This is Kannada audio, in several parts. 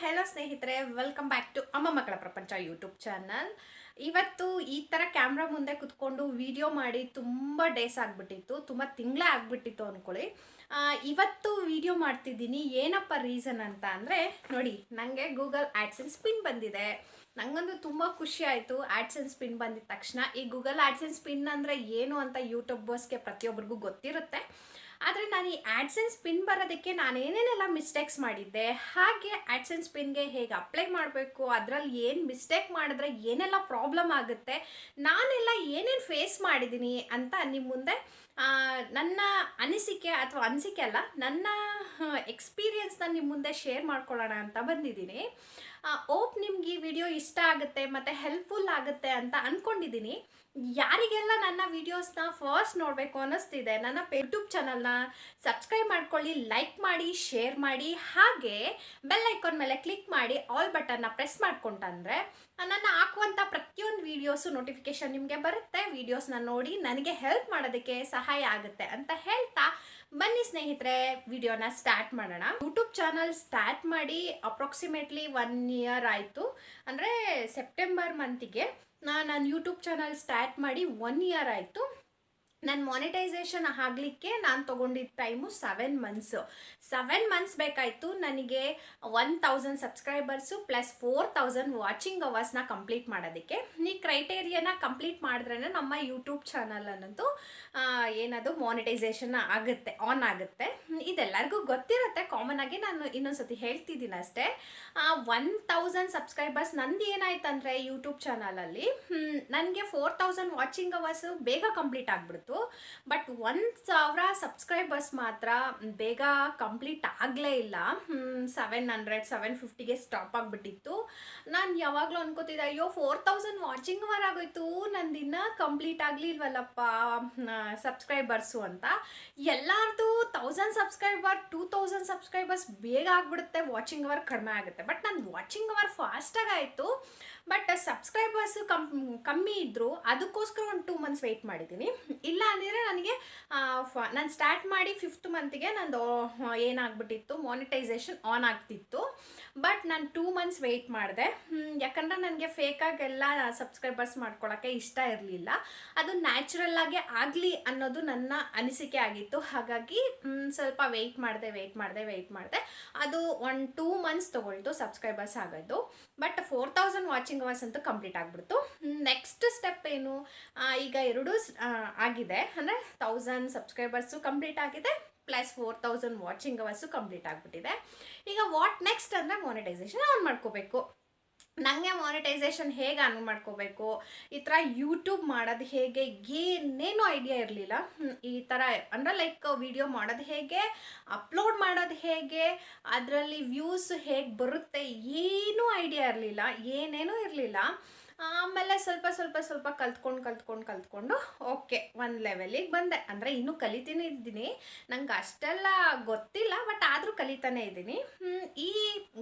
ಹೆಲೋ ಸ್ನೇಹಿತರೆ ವೆಲ್ಕಮ್ ಬ್ಯಾಕ್ ಟು ಅಮ್ಮ ಮಕ್ಕಳ ಪ್ರಪಂಚ ಯೂಟ್ಯೂಬ್ ಚಾನಲ್ ಇವತ್ತು ಈ ಥರ ಕ್ಯಾಮ್ರಾ ಮುಂದೆ ಕುತ್ಕೊಂಡು ವಿಡಿಯೋ ಮಾಡಿ ತುಂಬ ಡೇಸ್ ಆಗಿಬಿಟ್ಟಿತ್ತು, ತುಂಬ ತಿಂಗಳೇ ಆಗಿಬಿಟ್ಟಿತ್ತು ಅಂದ್ಕೊಳ್ಳಿ ಇವತ್ತು ವಿಡಿಯೋ ಮಾಡ್ತಿದ್ದೀನಿ ಏನಪ್ಪ ರೀಸನ್ ಅಂತ ಅಂದರೆ, ನೋಡಿ ನನಗೆ ಗೂಗಲ್ ಆ್ಯಡ್ಸೆನ್ಸ್ ಪಿನ್ ಬಂದಿದೆ. ನನಗಂತೂ ತುಂಬ ಖುಷಿ ಆಯಿತು ಆ್ಯಡ್ಸೆನ್ಸ್ ಪಿನ್ ಬಂದಿದ ತಕ್ಷಣ. ಈ ಗೂಗಲ್ ಆ್ಯಡ್ಸೆನ್ಸ್ ಪಿನ್ ಅಂದರೆ ಏನು ಅಂತ ಯೂಟ್ಯೂಬರ್ಸ್ಗೆ ಪ್ರತಿಯೊಬ್ಬರಿಗೂ ಗೊತ್ತಿರುತ್ತೆ. ಆದರೆ ನಾನು ಈ ಆ್ಯಡ್ಸೆನ್ಸ್ ಪಿನ್ ಬರೋದಕ್ಕೆ ನಾನು ಏನೇನೆಲ್ಲ ಮಿಸ್ಟೇಕ್ಸ್ ಮಾಡಿದ್ದೆ, ಹಾಗೆ ಆ್ಯಡ್ಸೆನ್ಸ್ ಪಿನ್ಗೆ ಹೇಗೆ ಅಪ್ಲೈ ಮಾಡಬೇಕು, ಅದರಲ್ಲಿ ಏನು ಮಿಸ್ಟೇಕ್ ಮಾಡಿದ್ರೆ ಏನೆಲ್ಲ ಪ್ರಾಬ್ಲಮ್ ಆಗುತ್ತೆ, ನಾನೆಲ್ಲ ಏನೇನು ಫೇಸ್ ಮಾಡಿದ್ದೀನಿ ಅಂತ ನಿಮ್ಮ ಮುಂದೆ ನನ್ನ ಅನಿಸಿಕೆ ಅಥವಾ ಅನಿಸಿಕೆ ಅಲ್ಲ, ನನ್ನ ಎಕ್ಸ್ಪೀರಿಯನ್ಸ್ನ ನಿಮ್ಮ ಮುಂದೆ ಶೇರ್ ಮಾಡ್ಕೊಳ್ಳೋಣ ಅಂತ ಬಂದಿದ್ದೀನಿ. ಓಪ್ ನಿಮ್ಗೆ ಈ ವಿಡಿಯೋ ಇಷ್ಟ ಆಗುತ್ತೆ ಮತ್ತು ಹೆಲ್ಪ್ಫುಲ್ ಆಗುತ್ತೆ ಅಂತ ಅಂದ್ಕೊಂಡಿದ್ದೀನಿ ಯಾರಿಗೆಲ್ಲ ನನ್ನ ವೀಡಿಯೋಸ್ನ ಫಸ್ಟ್ ನೋಡಬೇಕು ಅನ್ನಿಸ್ತಿದೆ, ನನ್ನ ಯೂಟ್ಯೂಬ್ ಚಾನಲ್ನ ಸಬ್ಸ್ಕ್ರೈಬ್ ಮಾಡ್ಕೊಳ್ಳಿ ಲೈಕ್ ಮಾಡಿ ಶೇರ್ ಮಾಡಿ, ಹಾಗೆ ಬೆಲ್ ಐಕಾನ್ ಮೇಲೆ ಕ್ಲಿಕ್ ಮಾಡಿ ಆಲ್ ಬಟನ್ನ ಪ್ರೆಸ್ ಮಾಡ್ಕೊಂಡ್ರೆ ನನ್ನ ಹಾಕುವಂಥ ಪ್ರತಿಯೊಂದು ವೀಡಿಯೋಸು ನೋಟಿಫಿಕೇಶನ್ ನಿಮಗೆ ಬರುತ್ತೆ. ವೀಡಿಯೋಸ್ನ ನೋಡಿ ನನಗೆ ಹೆಲ್ಪ್ ಮಾಡೋದಕ್ಕೆ ಸಹಾಯ ಆಗುತ್ತೆ ಅಂತ ಹೇಳ್ತಾ ಬನ್ನಿ ಸ್ನೇಹಿತರೆ ವಿಡಿಯೋನ ಸ್ಟಾರ್ಟ್ ಮಾಡೋಣ. ಯೂಟ್ಯೂಬ್ ಚಾನಲ್ ಸ್ಟಾರ್ಟ್ ಮಾಡಿ ಅಪ್ರಾಕ್ಸಿಮೇಟ್ಲಿ ಒನ್ ಇಯರ್ ಆಯಿತು. ಅಂದರೆ ಸೆಪ್ಟೆಂಬರ್ ಮಂತಿಗೆ ನಾನು ಯೂಟ್ಯೂಬ್ ಚಾನಲ್ ಸ್ಟಾರ್ಟ್ ಮಾಡಿ ಒನ್ ಇಯರ್ ಆಯಿತು. ನನ್ನ ಮಾನಿಟೈಸೇಷನ್ ಆಗಲಿಕ್ಕೆ ನಾನು ತೊಗೊಂಡಿದ್ದ time seven months seven months ಬೇಕಾಯಿತು ನನಗೆ one thousand subscribers plus four thousand watching ಅವರ್ಸ್ನ complete ಮಾಡೋದಕ್ಕೆ. ಈ ಕ್ರೈಟೇರಿಯನ ಕಂಪ್ಲೀಟ್ ಮಾಡಿದ್ರೇ ನಮ್ಮ ಯೂಟ್ಯೂಬ್ ಚಾನಲ್ ಅನ್ನೋದು ಏನದು ಮಾನಿಟೈಸೇಷನ್ ಆಗುತ್ತೆ ಆನ್ ಆಗುತ್ತೆ. ಇದೆಲ್ಲರಿಗೂ ಗೊತ್ತಿರುತ್ತೆ. ಕಾಮನ್ ಆಗಿ ನಾನು ಇನ್ನೊಂದ್ಸತಿ ಹೇಳ್ತಿದ್ದೀನಿ ಅಷ್ಟೇ. ಒನ್ ತೌಸಂಡ್ ಸಬ್ಸ್ಕ್ರೈಬರ್ಸ್ ನಂದು ಏನಾಯ್ತಂದರೆ ಯೂಟ್ಯೂಬ್ ಚಾನಲಲ್ಲಿ ನನಗೆ ಫೋರ್ ತೌಸಂಡ್ ವಾಚಿಂಗ್ ಅವರ್ಸು ಬೇಗ ಕಂಪ್ಲೀಟ್ ಆಗಿಬಿಡ್ತು ಬಟ್ ಒಂದು ಸಾವಿರ ಸಬ್ಸ್ಕ್ರೈಬರ್ಸ್ ಮಾತ್ರ ಬೇಗ ಕಂಪ್ಲೀಟ್ ಆಗಲೇ ಇಲ್ಲ. ಸೆವೆನ್ ಹಂಡ್ರೆಡ್ ಸೆವೆನ್ ಫಿಫ್ಟಿಗೆ ಸ್ಟಾಪ್ ಆಗಿಬಿಟ್ಟಿತ್ತು. ನಾನು ಯಾವಾಗಲೂ ಅನ್ಕೋತಿದ್ದೆ, ಅಯ್ಯೋ ಫೋರ್ ತೌಸಂಡ್ ವಾಚಿಂಗ್ ಅವರ್ ಆಗೋಯ್ತು. ನಂದಿನ್ನ ಕಂಪ್ಲೀಟ್ ಆಗಲಿಲ್ವಲ್ಲಪ್ಪ ಸಬ್ಸ್ಕ್ರೈಬರ್ಸು ಅಂತ. ಎಲ್ಲಾರ್ದು thousand subscriber two thousand subscribers ಬೇಗ ಆಗಿಬಿಡುತ್ತೆ ವಾಚಿಂಗ್ ಅವರ್ ಕಡಿಮೆ ಆಗುತ್ತೆ. ಬಟ್ ನನ್ನ ವಾಚಿಂಗ್ ಅವರ್ ಫಾಸ್ಟಾಗಿ ಆಯಿತು. ಬಟ್ ಸಬ್ಸ್ಕ್ರೈಬರ್ಸ್ ಕಮ್, ಕಮ್ಮಿ ಇದ್ದರು ಅದಕ್ಕೋಸ್ಕರ ಒಂದು ಟೂ ಮಂತ್ಸ್ ವೆಯ್ಟ್ ಮಾಡಿದ್ದೀನಿ ಇಲ್ಲ ಅಂದರೆ ನನಗೆ ನಾನು ಸ್ಟಾರ್ಟ್ ಮಾಡಿ ಫಿಫ್ತ್ ಮಂತ್ಗೆ ನಂದು ಏನಾಗ್ಬಿಟ್ಟಿತ್ತು ಮಾನಿಟೈಸೇಷನ್ ಆನ್ ಆಗ್ತಿತ್ತು. ಬಟ್ ನಾನು ಟೂ ಮಂತ್ಸ್ ವೆಯ್ಟ್ ಮಾಡಿದೆ. ಯಾಕಂದರೆ ನನಗೆ ಫೇಕಾಗೆಲ್ಲ ಸಬ್ಸ್ಕ್ರೈಬರ್ಸ್ ಮಾಡ್ಕೊಳ್ಳೋಕ್ಕೆ ಇಷ್ಟ ಇರಲಿಲ್ಲ. ಅದು ನ್ಯಾಚುರಲ್ ಆಗಿ ಆಗಲಿ ಅನ್ನೋದು ನನ್ನ ಅನಿಸಿಕೆ ಆಗಿತ್ತು. ಹಾಗಾಗಿ ಸ್ವಲ್ಪ ವೆಯ್ಟ್ ಮಾಡಿದೆ ವೆಯ್ಟ್ ಮಾಡಿದೆ ವೆಯ್ಟ್ ಮಾಡಿದೆ. ಅದು ಒನ್ ಟೂ ಮಂತ್ಸ್ ತೊಗೊಳ್ತು ಸಬ್ಸ್ಕ್ರೈಬರ್ಸ್ ಆಗೋದು. But four thousand watching hours ಅಂತೂ ಕಂಪ್ಲೀಟ್ ಆಗಿಬಿಡ್ತು. ನೆಕ್ಸ್ಟ್ ಸ್ಟೆಪ್ ಏನು? ಈಗ ಎರಡೂ ಆಗಿದೆ. ಅಂದರೆ ತೌಸಂಡ್ ಸಬ್ಸ್ಕ್ರೈಬರ್ಸು ಕಂಪ್ಲೀಟ್ ಆಗಿದೆ plus four thousand watching hours complete ಆಗಿಬಿಟ್ಟಿದೆ. ಈಗ ವಾಟ್ ನೆಕ್ಸ್ಟ್ ಅಂದರೆ ಮಾನಿಟೈಸೇಷನ್ ಆನ್ ಮಾಡ್ಕೋಬೇಕು. ನನಗೆ ಮಾನಿಟೈಸೇಷನ್ ಹೇಗೆ ಆನ್ ಮಾಡ್ಕೋಬೇಕು? ಈ ಥರ ಯೂಟ್ಯೂಬ್ ಮಾಡೋದು ಹೇಗೆ? ಏನೇನು ಐಡಿಯಾ ಇರಲಿಲ್ಲ. ಈ ಥರ ಅಂದರೆ ಲೈಕ್ ವಿಡಿಯೋ ಮಾಡೋದು ಹೇಗೆ? ಅಪ್ಲೋಡ್ ಮಾಡೋದು ಹೇಗೆ? ಅದರಲ್ಲಿ ವ್ಯೂಸ್ ಹೇಗೆ ಬರುತ್ತೆ? ಏನೂ ಐಡಿಯಾ ಇರಲಿಲ್ಲ. ಏನೇನೂ ಇರಲಿಲ್ಲ. ಆಮೇಲೆ ಸ್ವಲ್ಪ ಸ್ವಲ್ಪ ಸ್ವಲ್ಪ ಕಲ್ತ್ಕೊಂಡು ಕಲ್ತ್ಕೊಂಡು ಕಲ್ತ್ಕೊಂಡು ಓಕೆ ಒಂದು ಲೆವೆಲಿಗೆ ಬಂದೆ. ಅಂದರೆ ಇನ್ನೂ ಕಲಿತೀನಿ ಇದ್ದೀನಿ. ನಂಗೆ ಅಷ್ಟೆಲ್ಲ ಗೊತ್ತಿಲ್ಲ ಬಟ್ ಆದರೂ ಕಲಿತಾನೆ ಇದ್ದೀನಿ. ಈ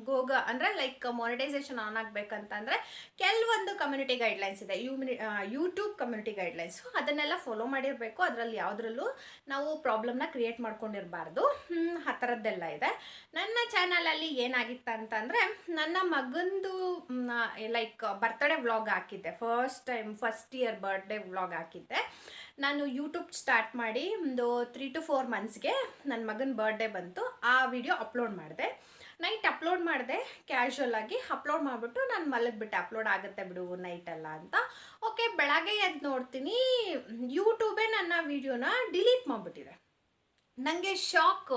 ಗೋಗ, ಅಂದರೆ ಲೈಕ್ ಮೊನಿಟೈಸೇಷನ್ ಆನ್ ಆಗಬೇಕಂತಂದರೆ ಕೆಲವೊಂದು ಕಮ್ಯುನಿಟಿ ಗೈಡ್ಲೈನ್ಸ್ ಇದೆ. ಯೂಮಿನಿ ಯೂಟ್ಯೂಬ್ ಕಮ್ಯುನಿಟಿ ಗೈಡ್ಲೈನ್ಸು ಅದನ್ನೆಲ್ಲ ಫಾಲೋ ಮಾಡಿರಬೇಕು. ಅದರಲ್ಲಿ ಯಾವುದ್ರಲ್ಲೂ ನಾವು ಪ್ರಾಬ್ಲಮ್ನ ಕ್ರಿಯೇಟ್ ಮಾಡ್ಕೊಂಡಿರಬಾರ್ದು. ಆ ಥರದ್ದೆಲ್ಲ ಇದೆ. ನನ್ನ ಚಾನಲಲ್ಲಿ ಏನಾಗಿತ್ತು ಅಂತಂದರೆ ನನ್ನ ಮಗಂದು ಲೈಕ್ ಬರ್ತ್ಡೇ ವ್ಲಾಗ್ ಹಾಕಿದ್ದೆ. First time first year birthday vlog ಹಾಕಿದ್ದೆ. ನಾನು ಯೂಟ್ಯೂಬ್ ಸ್ಟಾರ್ಟ್ ಮಾಡಿ ಒಂದು ತ್ರೀ ಟು ಫೋರ್ ಮಂತ್ಸ್ಗೆ ನನ್ನ ಮಗನ ಬರ್ಡೇ ಬಂತು. ಆ ವಿಡಿಯೋ ಅಪ್ಲೋಡ್ ಮಾಡಿದೆ. ನೈಟ್ ಅಪ್ಲೋಡ್ ಮಾಡಿದೆ. ಕ್ಯಾಶುವಲ್ ಆಗಿ ಅಪ್ಲೋಡ್ ಮಾಡಿಬಿಟ್ಟು ನಾನು ಮಲಗಿಬಿಟ್ಟೆ ಅಪ್ಲೋಡ್ ಆಗುತ್ತೆ ಬಿಡು ನೈಟೆಲ್ಲ ಅಂತ. ಓಕೆ ಬೆಳಗ್ಗೆ ಎದ್ದು ನೋಡ್ತೀನಿ. ಯೂಟ್ಯೂಬೇ ನನ್ನ ವಿಡಿಯೋನ ಡಿಲೀಟ್ ಮಾಡಿಬಿಟ್ಟಿದೆ. ನನಗೆ ಶಾಕು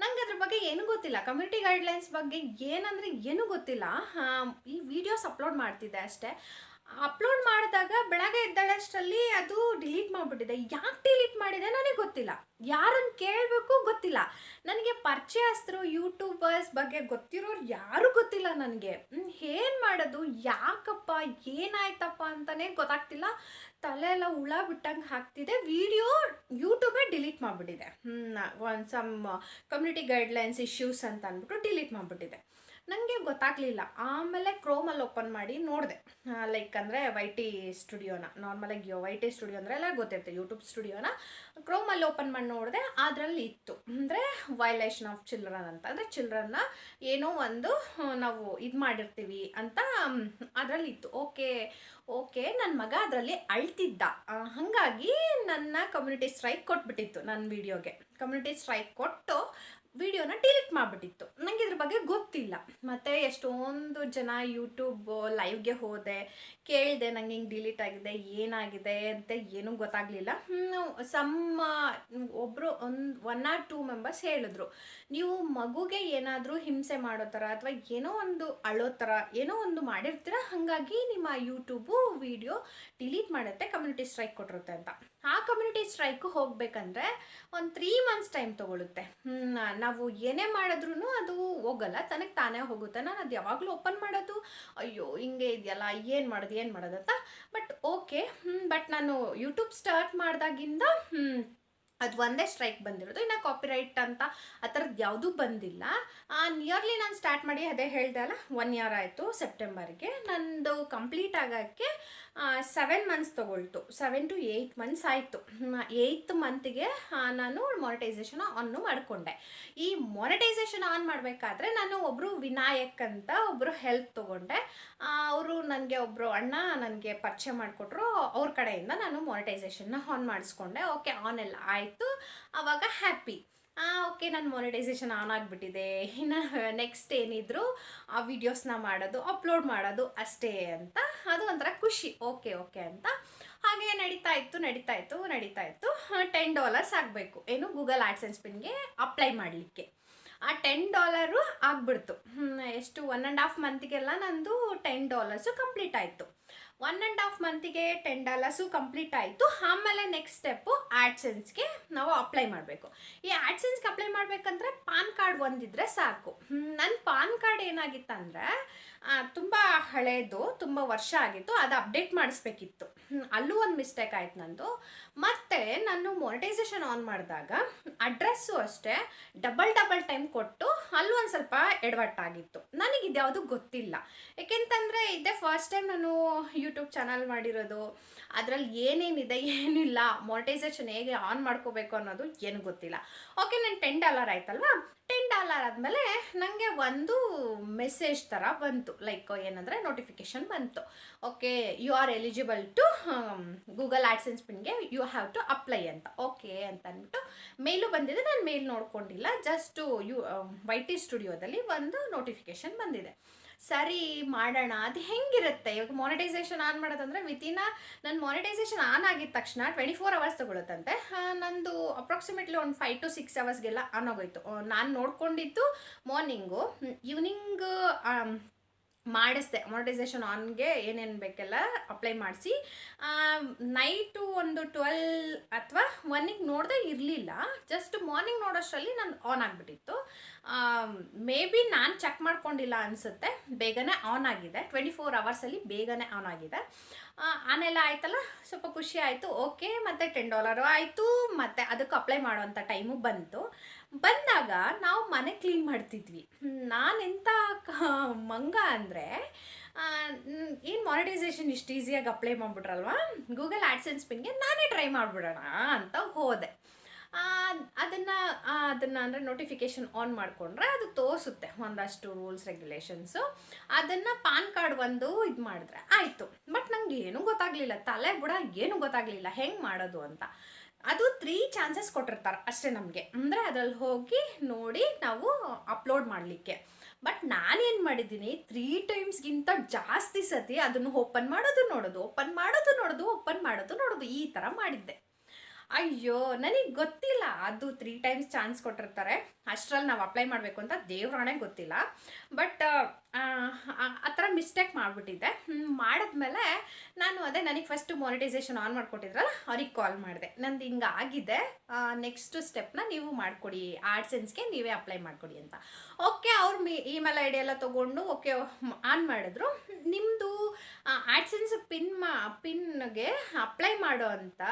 ನಂಗೆ ಅದ್ರ ಬಗ್ಗೆ ಏನು ಗೊತ್ತಿಲ್ಲ. ಕಮ್ಯುನಿಟಿ ಗೈಡ್ಲೈನ್ಸ್ ಬಗ್ಗೆ ಏನಂದರೆ ಏನೂ ಗೊತ್ತಿಲ್ಲ. ಈ ವಿಡಿಯೋಸ್ ಅಪ್ಲೋಡ್ ಮಾಡ್ತಿದ್ದೆ ಅಷ್ಟೇ. ಅಪ್ಲೋಡ್ ಮಾಡಿದಾಗ ಬೆಳಗ್ಗೆ ಎದ್ದಳಷ್ಟರಲ್ಲಿ ಅದು ಡಿಲೀಟ್ ಮಾಡಿಬಿಟ್ಟಿದೆ. ಯಾಕೆ ಡಿಲೀಟ್ ಮಾಡಿದೆ ನನಗೆ ಗೊತ್ತಿಲ್ಲ. ಯಾರನ್ನು ಕೇಳಬೇಕು ಗೊತ್ತಿಲ್ಲ. ನನಗೆ ಪರಿಚಯಸ್ಥರು ಯೂಟ್ಯೂಬರ್ಸ್ ಬಗ್ಗೆ ಗೊತ್ತಿರೋರು ಯಾರೂ ಗೊತ್ತಿಲ್ಲ ನನಗೆ. ಏನು ಮಾಡೋದು? ಯಾಕಪ್ಪ? ಏನಾಯ್ತಪ್ಪ ಅಂತಲೇ ಗೊತ್ತಾಗ್ತಿಲ್ಲ. ತಲೆ ಎಲ್ಲ ಹುಳ ಬಿಟ್ಟಂಗೆ ಹಾಕ್ತಿದೆ ವಿಡಿಯೋ ಯೂಟ್ಯೂಬೇ ಡಿಲೀಟ್ ಮಾಡಿಬಿಟ್ಟಿದೆ. ಒಂದು ಸಮ್ ಕಮ್ಯುನಿಟಿ ಗೈಡ್ಲೈನ್ಸ್ ಇಶ್ಯೂಸ್ ಅಂತ ಅಂದ್ಬಿಟ್ಟು ಡಿಲೀಟ್ ಮಾಡಿಬಿಟ್ಟಿದೆ. ನನಗೆ ಗೊತ್ತಾಗಲಿಲ್ಲ. ಆಮೇಲೆ ಕ್ರೋಮಲ್ಲಿ ಓಪನ್ ಮಾಡಿ ನೋಡಿದೆ. ಲೈಕ್ ಅಂದರೆ ವೈ ಟಿ ಸ್ಟುಡಿಯೋನ ನಾರ್ಮಲಾಗಿ ವೈ ಟಿ ಸ್ಟುಡಿಯೋ ಅಂದರೆ ಎಲ್ಲ ಗೊತ್ತಿರುತ್ತೆ ಯೂಟ್ಯೂಬ್ ಸ್ಟುಡಿಯೋನ ಕ್ರೋಮಲ್ಲಿ ಓಪನ್ ಮಾಡಿ ನೋಡಿದೆ, ಅದರಲ್ಲಿ ಇತ್ತು. ಅಂದರೆ ವೈಲೇಷನ್ ಆಫ್ ಚಿಲ್ಡ್ರನ್ ಅಂತ. ಅಂದರೆ ಚಿಲ್ಡ್ರನ್ನ ಏನೋ ಒಂದು ನಾವು ಇದು ಮಾಡಿರ್ತೀವಿ ಅಂತ ಅದರಲ್ಲಿ ಇತ್ತು. ಓಕೆ ಓಕೆ ನನ್ನ ಮಗ ಅದರಲ್ಲಿ ಅಳ್ತಿದ್ದ. ಹಾಗಾಗಿ ನನ್ನ ಕಮ್ಯುನಿಟಿ ಸ್ಟ್ರೈಕ್ ಕೊಟ್ಬಿಟ್ಟಿತ್ತು ನನ್ನ ವಿಡಿಯೋಗೆ ಕಮ್ಯುನಿಟಿ ಸ್ಟ್ರೈಕ್ ಕೊಟ್ಟು ವಿಡಿಯೋನ ಡಿಲೀಟ್ ಮಾಡಿಬಿಟ್ಟಿತ್ತು. ನನಗೆ ಇದ್ರ ಬಗ್ಗೆ ಗೊತ್ತಿಲ್ಲ. ಮತ್ತು ಎಷ್ಟೊಂದು ಜನ ಯೂಟ್ಯೂಬ್ ಲೈವ್ಗೆ ಹೋದೆ, ಕೇಳಿದೆ ನಂಗೆ ಹಿಂಗೆ ಡಿಲೀಟ್ ಆಗಿದೆ, ಏನಾಗಿದೆ ಅಂತ ಏನೂ ಗೊತ್ತಾಗಲಿಲ್ಲ. ಸಮ್ಮ ಒಬ್ಬರು ಒಂದು ಒನ್ ಆರ್ ಟೂ ಮೆಂಬರ್ಸ್ ಹೇಳಿದ್ರು. ನೀವು ಮಗುಗೆ ಏನಾದರೂ ಹಿಂಸೆ ಮಾಡೋ ಥರ ಅಥವಾ ಏನೋ ಒಂದು ಅಳೋ ಥರ, ಏನೋ ಒಂದು ಮಾಡಿರ್ತೀರ, ಹಾಗಾಗಿ ನಿಮ್ಮ ಯೂಟ್ಯೂಬು ವಿಡಿಯೋ ಡಿಲೀಟ್ ಮಾಡುತ್ತೆ ಕಮ್ಯುನಿಟಿ ಸ್ಟ್ರೈಕ್ ಕೊಟ್ಟಿರುತ್ತೆ ಅಂತ. ಆ ಕಮ್ಯುನಿಟಿ ಸ್ಟ್ರೈಕ್ ಹೋಗಬೇಕಂದ್ರೆ ಒಂದು ತ್ರೀ ಮಂತ್ಸ್ ಟೈಮ್ ತೊಗೊಳುತ್ತೆ. ಹ್ಮ್, ನಾವು ಏನೇ ಮಾಡಿದ್ರೂ ಅದು ಹೋಗಲ್ಲ ತನಗೆ ತಾನೇ ಹೋಗುತ್ತೆ. ನಾನು ಅದು ಯಾವಾಗಲೂ ಓಪನ್ ಮಾಡೋದು ಅಯ್ಯೋ ಹಿಂಗೆ ಇದೆಯಲ್ಲ ಏನು ಮಾಡೋದು ಏನು ಮಾಡೋದಂತ ಬಟ್ ಓಕೆ ಬಟ್ ನಾನು ಯೂಟ್ಯೂಬ್ ಸ್ಟಾರ್ಟ್ ಮಾಡಿದಾಗಿಂದ ಅದು ಒಂದೇ ಸ್ಟ್ರೈಕ್ ಬಂದಿರೋದು. ಇನ್ನು ಕಾಪಿರೈಟ್ ಅಂತ ಆ ಥರದ್ದು ಯಾವುದೂ ಬಂದಿಲ್ಲ. ನಿಯರ್ಲಿ ನಾನು ಸ್ಟಾರ್ಟ್ ಮಾಡಿ ಅದೇ ಹೇಳಿದೆ ಅಲ್ಲ ಒನ್ ಇಯರ್ ಆಯಿತು ಸೆಪ್ಟೆಂಬರ್ಗೆ ನಂದು ಕಂಪ್ಲೀಟ್ ಆಗೋಕ್ಕೆ ಸೆವೆನ್ ಮಂತ್ಸ್ ತೊಗೊಳ್ತು. ಸೆವೆನ್ ಟು ಏಯ್ಟ್ ಮಂತ್ಸ್ ಆಯಿತು. ಏಯ್ತ್ ಮಂತ್ಗೆ ನಾನು ಮೊನಿಟೈಸೇಷನ್ ಆನ್ನು ಮಾಡಿಕೊಂಡೆ. ಈ ಮೊನಿಟೈಸೇಷನ್ ಆನ್ ಮಾಡಬೇಕಾದ್ರೆ ನಾನು ಒಬ್ಬರು ವಿನಾಯಕ್ ಅಂತ ಒಬ್ಬರು ಹೆಲ್ಪ್ ತೊಗೊಂಡೆ. ಅವರು ನನಗೆ ಒಬ್ಬರು ಅಣ್ಣ ನನಗೆ ಪರಿಚಯ ಮಾಡಿಕೊಟ್ರು. ಅವ್ರ ಕಡೆಯಿಂದ ನಾನು ಮೊನಿಟೈಸೇಷನ್ನ ಆನ್ ಮಾಡಿಸ್ಕೊಂಡೆ. ಓಕೆ ಆನ್ ಎಲ್ಲ ಆಯಿತು. ಆವಾಗ ಹ್ಯಾಪಿ ಓಕೆ ನಾನು ಮೊನಿಟೈಸೇಷನ್ ಆನ್ ಆಗಿಬಿಟ್ಟಿದೆ. ಇನ್ನು ನೆಕ್ಸ್ಟ್ ಏನಿದ್ರು ಆ ವಿಡಿಯೋಸ್ನ ಮಾಡೋದು ಅಪ್ಲೋಡ್ ಮಾಡೋದು ಅಷ್ಟೇ ಅಂತ. ಅದು ಒಂಥರ ಖುಷಿ. ಓಕೆ ಓಕೆ ಅಂತ. ಹಾಗೆ ನಡೀತಾ ಇತ್ತು ನಡೀತಾ ಇತ್ತು ನಡೀತಾ ಇತ್ತು. ಟೆನ್ ಡಾಲರ್ಸ್ ಆಗಬೇಕು. ಏನು? ಗೂಗಲ್ ಆ್ಯಡ್ಸೆನ್ಸ್ ಪಿನ್ಗೆ ಅಪ್ಲೈ ಮಾಡಲಿಕ್ಕೆ. ಆ ಟೆನ್ ಡಾಲರು ಆಗ್ಬಿಡ್ತು. ಎಷ್ಟು? ಒನ್ ಆ್ಯಂಡ್ ಹಾಫ್ ಮಂತಿಗೆಲ್ಲ ನಂದು ಟೆನ್ ಡಾಲರ್ಸು ಕಂಪ್ಲೀಟ್ ಆಯಿತು. ಒನ್ ಆ್ಯಂಡ್ ಹಾಫ್ ಮಂತಿಗೆ ಟೆನ್ ಡಾಲರ್ಸು ಕಂಪ್ಲೀಟ್ ಆಯಿತು. ಆಮೇಲೆ ನೆಕ್ಸ್ಟ್ ಸ್ಟೆಪ್ಪು ಆ್ಯಡ್ಸೆನ್ಸ್ಗೆ ನಾವು ಅಪ್ಲೈ ಮಾಡಬೇಕು. ಈ ಆ್ಯಡ್ಸೆನ್ಸ್ಗೆ ಅಪ್ಲೈ ಮಾಡಬೇಕಂದ್ರೆ ಪಾನ್ ಕಾರ್ಡ್ ಒಂದಿದ್ರೆ ಸಾಕು. ನನ್ನ ಪಾನ್ ಕಾರ್ಡ್ ಏನಾಗಿತ್ತಂದರೆ ತುಂಬ ಹಳೇದು, ತುಂಬ ವರ್ಷ ಆಗಿತ್ತು, ಅದು ಅಪ್ಡೇಟ್ ಮಾಡಿಸ್ಬೇಕಿತ್ತು. ಅಲ್ಲೂ ಒಂದು ಮಿಸ್ಟೇಕ್ ಆಯ್ತು ನಂದು. ಮತ್ತೆ ನಾನು ಮೊನಿಟೈಸೇಷನ್ ಆನ್ ಮಾಡಿದಾಗ ಅಡ್ರೆಸ್ಸು ಅಷ್ಟೇ ಡಬಲ್ ಡಬಲ್ ಟೈಮ್ ಕೊಟ್ಟು ಅಲ್ಲೂ ಒಂದು ಸ್ವಲ್ಪ ಎಡವಟ್ಟಾಗಿತ್ತು. ನನಗೆ ಇದ್ಯಾವುದು ಗೊತ್ತಿಲ್ಲ. ಏಕೆಂತಂದರೆ ಇದೇ ಫಸ್ಟ್ ಟೈಮ್ ನಾನು ಯೂಟ್ಯೂಬ್ ಚಾನಲ್ ಮಾಡಿರೋದು, ಅದರಲ್ಲಿ ಏನೇನಿದೆ, ಏನಿಲ್ಲ ಮೊನಿಟೈಸೇಷನ್ ಹೇಗೆ ಆನ್ ಮಾಡ್ಕೋಬೇಕು ಅನ್ನೋದು ಏನು ಗೊತ್ತಿಲ್ಲ. ಓಕೆ ನಾನು ಟೆನ್ ಡಾಲರ್ ಆಯ್ತಲ್ವಾ? ಟೆನ್ ಡಾಲರ್ ಆದಮೇಲೆ ನನಗೆ ಒಂದು ಮೆಸೇಜ್ ಥರ ಬಂತು. ಲೈಕ್ ಏನಂದರೆ ನೋಟಿಫಿಕೇಶನ್ ಬಂತು. Okay you are eligible to Google AdSense ಪಿನ್ಗೆ ಯು ಹ್ಯಾವ್ ಟು ಅಪ್ಲೈ ಅಂತ. ಓಕೆ ಅಂತ ಅಂದ್ಬಿಟ್ಟು ಮೇಲು ಬಂದಿದೆ, ನಾನು ಮೇಲ್ ನೋಡ್ಕೊಂಡಿಲ್ಲ ಜಸ್ಟು ಯು ವೈ ಟಿ ಸ್ಟುಡಿಯೋದಲ್ಲಿ ಒಂದು ನೋಟಿಫಿಕೇಶನ್ ಬಂದಿದೆ. ಸರಿ, ಮಾಡೋಣ, ಅದು ಹೆಂಗಿರುತ್ತೆ? ಇವಾಗ ಮಾನಿಟೈಸೇಷನ್ ಆನ್ ಮಾಡೋದಂದ್ರೆ ವಿತಿನ ನನ್ನ ಮಾನಿಟೈಸೇಷನ್ ಆನ್ ಆಗಿದ ತಕ್ಷಣ ಟ್ವೆಂಟಿ ಫೋರ್ ಅವರ್ಸ್ ತಗೊಳುತ್ತಂತೆ ನಂದು ಅಪ್ರಾಕ್ಸಿಮೇಟ್ಲಿ ಒಂದು ಫೈವ್ ಟು ಸಿಕ್ಸ್ ಅವರ್ಸ್ಗೆಲ್ಲ ಆನ್ ಆಗೋಯ್ತು. ನಾನು ನೋಡ್ಕೊಂಡಿದ್ದು ಮಾರ್ನಿಂಗು ಈವ್ನಿಂಗ್ ಮಾಡಿಸ್ದೆ ಮಾನಿಟೈಸೇಷನ್ ಆನ್ಗೆ ಏನೇನು ಬೇಕೆಲ್ಲ ಅಪ್ಲೈ ಮಾಡಿಸಿ. ನೈಟು ಒಂದು ಟ್ವೆಲ್ ಅಥವಾ ಒನ್ನಿಗೆ ನೋಡದೆ ಇರಲಿಲ್ಲ. ಜಸ್ಟ್ ಮಾರ್ನಿಂಗ್ ನೋಡೋಷ್ಟರಲ್ಲಿ ನಾನು ಆನ್ ಆಗಿಬಿಟ್ಟಿತ್ತು. ಮೇ ಬಿ ನಾನು ಚೆಕ್ ಮಾಡ್ಕೊಂಡಿಲ್ಲ ಅನಿಸುತ್ತೆ. ಬೇಗನೆ ಆನ್ ಆಗಿದೆ. ಟ್ವೆಂಟಿ ಫೋರ್ ಅವರ್ಸಲ್ಲಿ ಬೇಗನೆ ಆನ್ ಆಗಿದೆ. ಆನೆಲ್ಲ ಆಯ್ತಲ್ಲ? ಸ್ವಲ್ಪ ಖುಷಿ ಆಯಿತು. ಓಕೆ ಮತ್ತು ಟೆನ್ ಡಾಲರು ಆಯಿತು. ಮತ್ತು ಅದಕ್ಕೆ ಅಪ್ಲೈ ಮಾಡುವಂಥ ಟೈಮು ಬಂತು. ಬಂದಾಗ ನಾವು ಮನೆ ಕ್ಲೀನ್ ಮಾಡ್ತಿದ್ವಿ. ನಾನೆಂಥ ಮಂಗ ಅಂದರೆ ಏನು ಮಾನಿಟೈಸೇಷನ್ ಇಷ್ಟು ಈಸಿಯಾಗಿ ಅಪ್ಲೈ ಮಾಡಿಬಿಟ್ರಲ್ವಾ? ಗೂಗಲ್ ಆ್ಯಡ್ಸೆನ್ಸ್ ಪಿನ್ಗೆ ನಾನೇ ಟ್ರೈ ಮಾಡಿಬಿಡೋಣ ಅಂತ ಹೋದೆ. ಅದನ್ನು ಅದನ್ನು ಅಂದರೆ ನೋಟಿಫಿಕೇಷನ್ ಆನ್ ಮಾಡಿಕೊಂಡ್ರೆ ಅದು ತೋರಿಸುತ್ತೆ ಒಂದಷ್ಟು ರೂಲ್ಸ್ ರೆಗ್ಯುಲೇಷನ್ಸು ಅದನ್ನು ಪಾನ್ ಕಾರ್ಡ್ ಒಂದು ಇದು ಮಾಡಿದ್ರೆ ಆಯಿತು. ಬಟ್ ನಂಗೆ ಏನೂ ಗೊತ್ತಾಗಲಿಲ್ಲ. ತಲೆ ಬುಡ ಏನೂ ಗೊತ್ತಾಗಲಿಲ್ಲ. ಹೆಂಗೆ ಮಾಡೋದು ಅಂತ. ಅದು ತ್ರೀ ಚಾನ್ಸಸ್ ಕೊಟ್ಟಿರ್ತಾರೆ ಅಷ್ಟೇ ನಮಗೆ. ಅಂದರೆ ಅದ್ರಲ್ಲಿ ಹೋಗಿ ನೋಡಿ ನಾವು ಅಪ್ಲೋಡ್ ಮಾಡಲಿಕ್ಕೆ. ಬಟ್ ನಾನೇನು ಮಾಡಿದ್ದೀನಿ ತ್ರೀ ಟೈಮ್ಸ್ಗಿಂತ ಜಾಸ್ತಿ ಸತಿ ಅದನ್ನು ಓಪನ್ ಮಾಡೋದು ನೋಡೋದು ಓಪನ್ ಮಾಡೋದು ನೋಡೋದು ಓಪನ್ ಮಾಡೋದು ನೋಡೋದು, ಈ ಥರ ಮಾಡಿದ್ದೆ. ಅಯ್ಯೋ, ನನಗೆ ಗೊತ್ತಿಲ್ಲ, ಅದು ತ್ರೀ ಟೈಮ್ಸ್ ಚಾನ್ಸ್ ಕೊಟ್ಟಿರ್ತಾರೆ. ಅಷ್ಟರಲ್ಲಿ ನಾವು ಅಪ್ಲೈ ಮಾಡಬೇಕು ಅಂತ ದೇವ್ರಾಣೆ ಗೊತ್ತಿಲ್ಲ. ಬಟ್ ಆ ಥರ ಮಿಸ್ಟೇಕ್ ಮಾಡಿಬಿಟ್ಟಿದ್ದೆ. ಮಾಡಿದ್ಮೇಲೆ ನಾನು ಅದೇ ನನಗೆ ಫಸ್ಟ್ ಮೊನಿಟೈಸೇಷನ್ ಆನ್ ಮಾಡಿಕೊಟ್ಟಿದ್ರಲ್ಲ, ಅವ್ರಿಗೆ ಕಾಲ್ ಮಾಡಿದೆ. ನಂದು ಹಿಂಗೆ ಆಗಿದೆ. ನೆಕ್ಸ್ಟ್ ಸ್ಟೆಪ್ನ ನೀವು ಮಾಡಿಕೊಡಿ. ಆಡ್ಸೆನ್ಸ್ಗೆ ನೀವೇ ಅಪ್ಲೈ ಮಾಡಿಕೊಡಿ ಅಂತ. ಓಕೆ ಅವ್ರ ಮಿ ಇಮೇಲ್ ಐ ಡಿ ಎಲ್ಲ ತೊಗೊಂಡು ಓಕೆ ಆನ್ ಮಾಡಿದ್ರು. ನಿಮ್ಮದು ಆಡ್ಸೆನ್ಸ್ ಪಿನ್ ಮಾ ಪಿನ್ಗೆ ಅಪ್ಲೈ ಮಾಡೋ ಅಂತ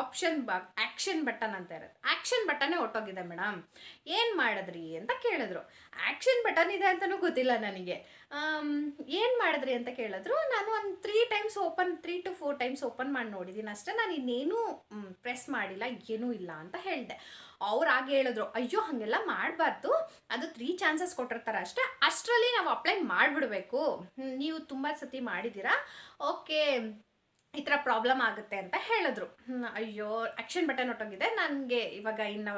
ಆಪ್ಷನ್ ಬ ಆ್ಯಕ್ಷನ್ ಬಟನ್ ಅಂತ ಇರುತ್ತೆ. ಆ್ಯಕ್ಷನ್ ಬಟನ್ನೇ ಹೊಟ್ಟೋಗಿದೆ ಮೇಡಮ್ ಏನು ಮಾಡಿದ್ರಿ ಅಂತ ಕೇಳಿದ್ರು. ಆ್ಯಕ್ಷನ್ ಬಟನ್ ಇದೆ ಅಂತಲೂ ಗೊತ್ತಿಲ್ಲ ನನಗೆ. ಏನು ಮಾಡಿದ್ರಿ ಅಂತ ಕೇಳಿದ್ರು, ನಾನು ಒಂದು three times open three to four times open ಮಾಡಿ ನೋಡಿದ್ದೀನಿ ಅಷ್ಟೇ. ನಾನು ಇನ್ನೇನು ಪ್ರೆಸ್ ಮಾಡಿಲ್ಲ, ಏನೂ ಇಲ್ಲ ಅಂತ ಹೇಳಿದೆ. ಅವ್ರು ಆಗ ಹೇಳಿದ್ರು, ಅಯ್ಯೋ, ಹಾಗೆಲ್ಲ ಮಾಡಬಾರ್ದು. ಅದು ತ್ರೀ ಚಾನ್ಸಸ್ ಕೊಟ್ಟಿರ್ತಾರೆ ಅಷ್ಟೇ. ಅಷ್ಟರಲ್ಲಿ ನಾವು ಅಪ್ಲೈ ಮಾಡಿಬಿಡ್ಬೇಕು. ನೀವು ತುಂಬ ಸತಿ ಮಾಡಿದ್ದೀರಾ ಓಕೆ ಈ ಥರ ಪ್ರಾಬ್ಲಮ್ ಆಗುತ್ತೆ ಅಂತ ಹೇಳಿದ್ರು. ಅಯ್ಯೋ ಆ್ಯಕ್ಷನ್ ಬಟನ್ ಹೊಟ್ಟೋಗಿದೆ. ನನಗೆ ಇವಾಗ ಇನ್ನು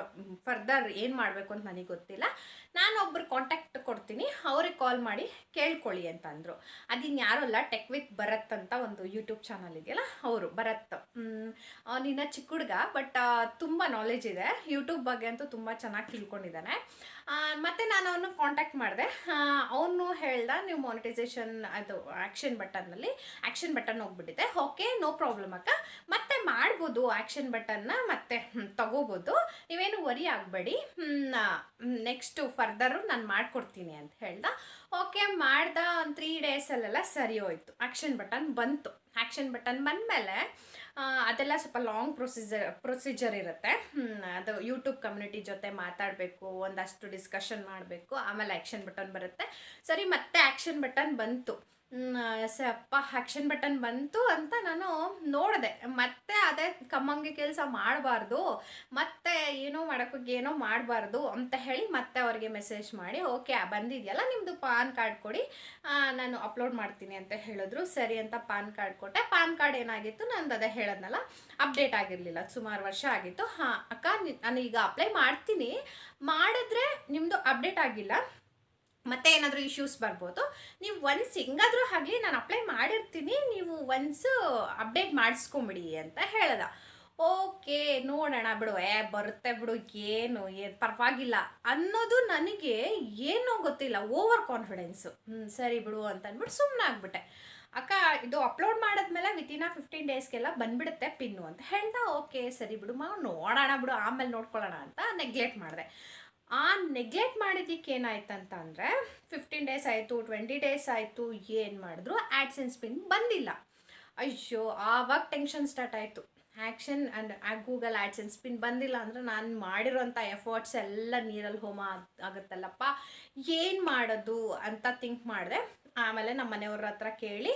ಫರ್ದರ್ ಏನು ಮಾಡಬೇಕು ಅಂತ ನನಗೆ ಗೊತ್ತಿಲ್ಲ. ನಾನು ಒಬ್ಬರು ಕಾಂಟ್ಯಾಕ್ಟ್ ಕೊಡ್ತೀನಿ. ಅವ್ರಿಗೆ ಕಾಲ್ ಮಾಡಿ ಕೇಳ್ಕೊಳ್ಳಿ ಅಂತ ಅಂದರು ಅದಿನ್ನು ಯಾರೂ ಅಲ್ಲ ಟೆಕ್ ವಿತ್ ಭರತ್ ಅಂತ ಒಂದು ಯೂಟ್ಯೂಬ್ ಚಾನಲ್ ಇದೆಯಲ್ಲ, ಅವರು, ಭರತ್. ಅವನಿನ್ನ ಚಿಕ್ಕ ಹುಡುಗ ಬಟ್ ತುಂಬ ನಾಲೆಜ್ ಇದೆ. ಯೂಟ್ಯೂಬ್ ಬಗ್ಗೆ ಅಂತೂ ತುಂಬ ಚೆನ್ನಾಗಿ ತಿಳ್ಕೊಂಡಿದ್ದಾನೆ. ಮತ್ತೆ ನಾನು ಅವನು ಕಾಂಟ್ಯಾಕ್ಟ್ ಮಾಡಿದೆ. ಅವನು ಹೇಳ್ದ, ನೀವು ಮಾನಿಟೈಸೇಷನ್ ಅದು ಆ್ಯಕ್ಷನ್ ಬಟನ್ನಲ್ಲಿ ಆ್ಯಕ್ಷನ್ ಬಟನ್ ಹೋಗ್ಬಿಟ್ಟಿದೆ. ಓಕೆ ನೋ ಪ್ರಾಬ್ಲಮ್ ಅಕ್ಕ. ಮತ್ತೆ ಮಾಡ್ಬೋದು ಆ್ಯಕ್ಷನ್ ಬಟನ್ನ ಮತ್ತೆ ತಗೋಬೋದು. ನೀವೇನು ವರಿ ಆಗಬೇಡಿ. ನೆಕ್ಸ್ಟು ಫರ್ದರು ನಾನು ಮಾಡಿಕೊಡ್ತೀನಿ ಅಂತ ಹೇಳ್ದ. ಓಕೆ ಮಾಡ್ದ ಒಂದು ತ್ರೀ ಡೇಸಲ್ಲೆಲ್ಲ ಸರಿ ಹೋಯ್ತು. ಆ್ಯಕ್ಷನ್ ಬಟನ್ ಬಂತು. ಆ್ಯಕ್ಷನ್ ಬಟನ್ ಬಂದಮೇಲೆ ಅದೆಲ್ಲ ಸ್ವಲ್ಪ ಲಾಂಗ್ ಪ್ರೊಸೀಜರ್ ಪ್ರೊಸೀಜರ್ ಇರುತ್ತೆ. ಅದು ಯೂಟ್ಯೂಬ್ ಕಮ್ಯುನಿಟಿ ಜೊತೆ ಮಾತಾಡಬೇಕು, ಒಂದಷ್ಟು ಡಿಸ್ಕಷನ್ ಮಾಡಬೇಕು, ಆಮೇಲೆ ಆ್ಯಕ್ಷನ್ ಬಟನ್ ಬರುತ್ತೆ. ಸರಿ, ಮತ್ತೆ ಆ್ಯಕ್ಷನ್ ಬಟನ್ ಬಂತು. ಹ್ಮ್, ಸಪ್ಪ ಆ್ಯಕ್ಷನ್ ಬಟನ್ ಬಂತು ಅಂತ ನಾನು ನೋಡಿದೆ. ಮತ್ತೆ ಅದೇ ಕಮ್ಮಂಗೆ ಕೆಲಸ ಮಾಡಬಾರ್ದು ಮತ್ತೆ ಏನೋ ಮಾಡೋಕ್ಕೆ ಏನೋ ಮಾಡಬಾರ್ದು ಅಂತ ಹೇಳಿ ಮತ್ತೆ ಅವ್ರಿಗೆ ಮೆಸೇಜ್ ಮಾಡಿ ಓಕೆ ಬಂದಿದೆಯಲ್ಲ ನಿಮ್ಮದು ಪಾನ್ ಕಾರ್ಡ್ ಕೊಡಿ. ನಾನು ಅಪ್ಲೋಡ್ ಮಾಡ್ತೀನಿ ಅಂತ ಹೇಳಿದ್ರು. ಸರಿ ಅಂತ ಪಾನ್ ಕಾರ್ಡ್ ಕೊಟ್ಟೆ. ಪಾನ್ ಕಾರ್ಡ್ ಏನಾಗಿತ್ತು ನಂದು ಅದೇ ಹೇಳೋದ್ನಲ್ಲ ಅಪ್ಡೇಟ್ ಆಗಿರಲಿಲ್ಲ ಸುಮಾರು ವರ್ಷ ಆಗಿತ್ತು. ಹಾಂ ಅಕ್ಕ ನಾನು ಈಗ ಅಪ್ಲೈ ಮಾಡ್ತೀನಿ. ಮಾಡಿದ್ರೆ ನಿಮ್ಮದು ಅಪ್ಡೇಟ್ ಆಗಿಲ್ಲ. ಮತ್ತೆ ಏನಾದರೂ ಇಶ್ಯೂಸ್ ಬರ್ಬೋದು, ನೀವು ಒನ್ಸ್ ಹೆಂಗಾದರೂ ಆಗಲಿ ನಾನು ಅಪ್ಲೈ ಮಾಡಿರ್ತೀನಿ, ನೀವು ಒನ್ಸ್ ಅಪ್ಡೇಟ್ ಮಾಡಿಸ್ಕೊಂಬಿಡಿ ಅಂತ ಹೇಳ್ದ. ಓಕೆ ನೋಡೋಣ ಬಿಡು, ಏ ಬರುತ್ತೆ ಬಿಡು, ಏನು ಏನು ಪರವಾಗಿಲ್ಲ ಅನ್ನೋದು ನನಗೆ ಏನೋ ಗೊತ್ತಿಲ್ಲ ಓವರ್ ಕಾನ್ಫಿಡೆನ್ಸು ಹ್ಞೂ ಸರಿ ಬಿಡು ಅಂತ ಅಂದ್ಬಿಟ್ಟು ಸುಮ್ಮನೆ ಆಗ್ಬಿಟ್ಟೆ. ಅಕ್ಕ, ಇದು ಅಪ್ಲೋಡ್ ಮಾಡಿದ್ಮೇಲೆ ವಿತಿನ್ ಫಿಫ್ಟೀನ್ ಡೇಸ್ಗೆಲ್ಲ ಬಂದ್ಬಿಡುತ್ತೆ ಪಿನ್ನು ಅಂತ ಹೇಳ್ದ ಓಕೆ ಸರಿ ಬಿಡು ಮಾ ನೋಡೋಣ ಬಿಡು, ಆಮೇಲೆ ನೋಡ್ಕೊಳ್ಳೋಣ ಅಂತ ನೆಗ್ಲೆಕ್ಟ್ ಮಾಡಿದೆ. ಆ ನೆಗ್ಲೆಕ್ಟ್ ಮಾಡಿದ್ದಕ್ಕೆ ಏನಾಯ್ತಂತ ಅಂದರೆ ಫಿಫ್ಟೀನ್ ಡೇಸ್ ಆಯಿತು ಟ್ವೆಂಟಿ ಡೇಸ್ ಆಯಿತು, ಏನು ಮಾಡಿದ್ರು? ಆ್ಯಡ್ಸೆನ್ಸ್ ಪಿನ್ ಬಂದಿಲ್ಲ. ಅಯ್ಯೋ, ಆವಾಗ ಟೆನ್ಷನ್ ಸ್ಟಾರ್ಟ್ ಆಯಿತು. Action and Google AdSense PIN ಬಂದಿಲ್ಲ ಅಂದರೆ ನಾನು ಮಾಡಿರೋಂಥ ಎಫರ್ಟ್ಸ್ ಎಲ್ಲ ನೀರಲ್ಲಿ ಹೋಮ ಆಗುತ್ತಲ್ಲಪ್ಪ. ಏನು ಮಾಡೋದು ಅಂತ ಥಿಂಕ್ ಮಾಡಿದೆ. ಆಮೇಲೆ ನಮ್ಮ ಮನೆಯವ್ರ ಹತ್ರ ಕೇಳಿ